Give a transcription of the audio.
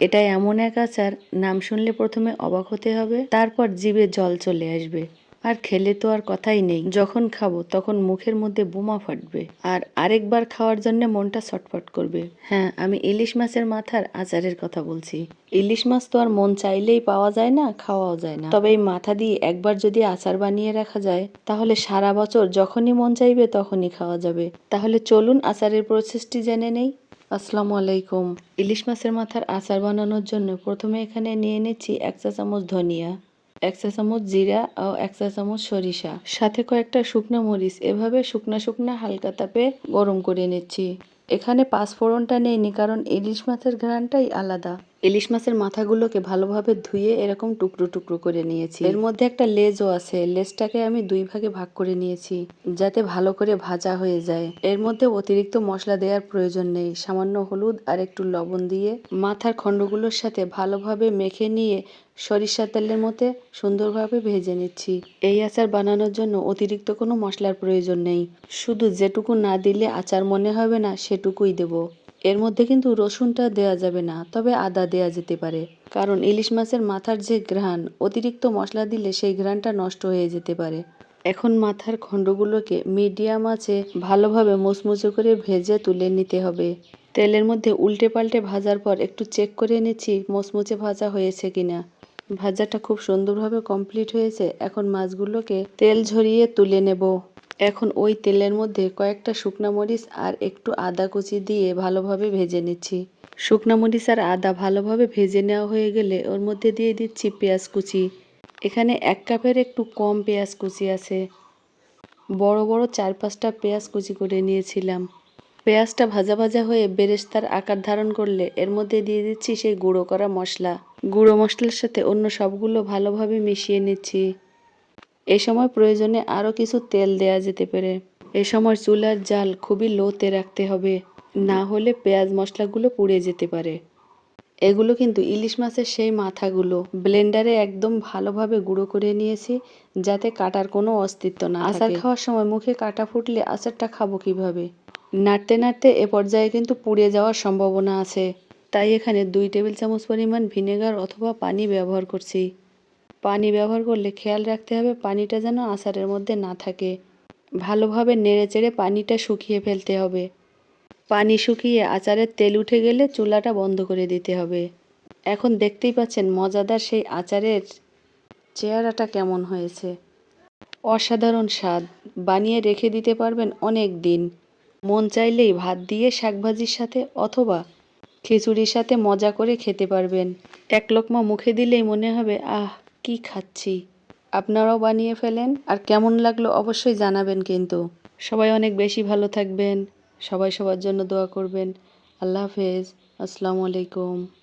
এটা এমন এক আচার, নাম শুনলে প্রথমে অবাক হতে হবে, তারপর জিভে জল চলে আসবে। আর খেলে তো আর কথাই নেই, যখন খাব তখন মুখের মধ্যে বোমা ফাটবে, আর আরেকবার খাওয়ার জন্য মনটা ছটফট করবে। হ্যাঁ আমি ইলিশ মাছের মাথার আচারের কথা বলছি। ইলিশ মাছ তো আর মন চাইলেই পাওয়া যায় না, খাওয়াও যায় না। তবে এই মাথা দিয়ে একবার যদি আচার বানিয়ে রাখা যায়, তাহলে সারা বছর যখনই মন চাইবে তখনই খাওয়া যাবে। তাহলে চলুন আচারের প্রসেসটি জেনে নেই। আসসালামু আলাইকুম। ইলিশ মাছের মাথার আচার বানানোর জন্য প্রথমে এখানে নিয়ে নিচ্ছি এক চা চামচ ধনিয়া, এক চা চামচ জিরা ও এক চা চামচ সরিষা। সাথে কয়েকটা শুকনো মরিচ, এভাবে শুকনা শুকনা হালকা তাপে গরম করে নিচ্ছি। এখানে পাঁচ ফোড়নটা নেইনি কারণ ইলিশ মাছের ঘ্রাণটাই আলাদা। ইলিশ মাছের মাথাগুলোকে ভালোভাবে ধুয়ে এরকম টুকরো টুকরো করে নিয়েছি। এর মধ্যে একটা লেজও আছে। লেজটাকে আমি দুই ভাগে ভাগ করে নিয়েছি, যাতে ভালো করে ভাজা হয়ে যায়। এর মধ্যে অতিরিক্ত মশলা দেওয়ার প্রয়োজন নেই। সামান্য হলুদ আর একটু লবণ দিয়ে মাথার খণ্ডগুলোর সাথে ভালোভাবে মেখে নিয়ে সরিষার তেলের মধ্যে সুন্দরভাবে ভেজে নিচ্ছি। এই আচার বানানোর জন্য অতিরিক্ত কোনো মশলার প্রয়োজন নেই। শুধু যেটুকু না দিলে আচার মনে হবে না, সেটুকুই দেব। এর মধ্যে কিন্তু রসুনটা দেওয়া যাবে না, তবে আদা দেওয়া যেতে পারে। কারণ ইলিশ মাছের মাথার যে ঘ্রাণ, অতিরিক্ত মশলা দিলে সেই ঘ্রাণটা নষ্ট হয়ে যেতে পারে। এখন মাথার খণ্ডগুলোকে মিডিয়াম আছে ভালোভাবে মুচমুচে করে ভেজে তুলে নিতে হবে। তেলের মধ্যে উল্টে পাল্টে ভাজার পর একটু চেক করে নিচ্ছি মুচমুচে ভাজা হয়েছে কিনা। ভাজাটা খুব সুন্দরভাবে কমপ্লিট হয়েছে, এখন মাছগুলোকে তেল ঝরিয়ে তুলে নেব। এখন ওই তেলের মধ্যে কয়েকটা শুকনা মরিচ আর একটু আদা কুচি দিয়ে ভালোভাবে ভেজে নিচ্ছি। শুকনা মরিচ আর আদা ভালোভাবে ভেজে নেওয়া হয়ে গেলে ওর মধ্যে দিয়ে দিচ্ছি পেঁয়াজ কুচি। এখানে এক কাপের একটু কম পেঁয়াজ কুচি আছে। বড় বড় চার পাঁচটা পেঁয়াজ কুচি করে নিয়েছিলাম। পেঁয়াজটা ভাজা ভাজা হয়ে বেরেস্তার আকার ধারণ করলে এর মধ্যে দিয়ে দিচ্ছি সেই গুঁড়ো করা মশলা। গুঁড়ো মশলার সাথে অন্য সবগুলো ভালোভাবে মিশিয়ে নিচ্ছি। এ সময় প্রয়োজনে আরও কিছু তেল দেয়া যেতে পারে। এ সময় চুলার জাল খুবই লোতে রাখতে হবে না হলে পেঁয়াজ মশলাগুলো পুড়ে যেতে পারে। এগুলো কিন্তু ইলিশ মাছের সেই মাথাগুলো। ব্লেন্ডারে একদম ভালোভাবে গুঁড়ো করে নিয়েছি যাতে কাটার কোনো অস্তিত্ব না আচার খাওয়ার সময় মুখে কাটা ফুটলে আচারটা খাব কীভাবে? নাড়তে নাড়তে এ পর্যায়ে কিন্তু পুড়ে যাওয়ার সম্ভাবনা আছে। তাই এখানে দুই টেবিল চামচ পরিমাণ ভিনেগার অথবা পানি ব্যবহার করছি। পানি ব্যবহার করলে খেয়াল রাখতে হবে পানিটা যেন আচারের মধ্যে না থাকে। ভালোভাবে নেড়ে চেড়ে পানিটা শুকিয়ে ফেলতে হবে। পানি শুকিয়ে আচারের তেল উঠে গেলে চুলাটা বন্ধ করে দিতে হবে। এখন দেখতেই পাচ্ছেন মজাদার সেই আচারের চেহারাটা কেমন হয়েছে। অসাধারণ স্বাদ। বানিয়ে রেখে দিতে পারবেন অনেক দিন। মন চাইলেই ভাত দিয়ে শাকভাজির সাথে অথবা খিচুড়ির সাথে মজা করে খেতে পারবেন। এক লোকমা মুখে দিলেই মনে হবে, আহ কি খাচ্ছি? আপনারাও বানিয়ে ফেলেন? আর কেমন লাগল অবশ্যই জানাবেন কিন্তু। সবাই অনেক বেশি ভালো থাকবেন। সবাই সবার জন্য দোয়া করবেন। আল্লাহ হাফেজ। আসসালামু আলাইকুম।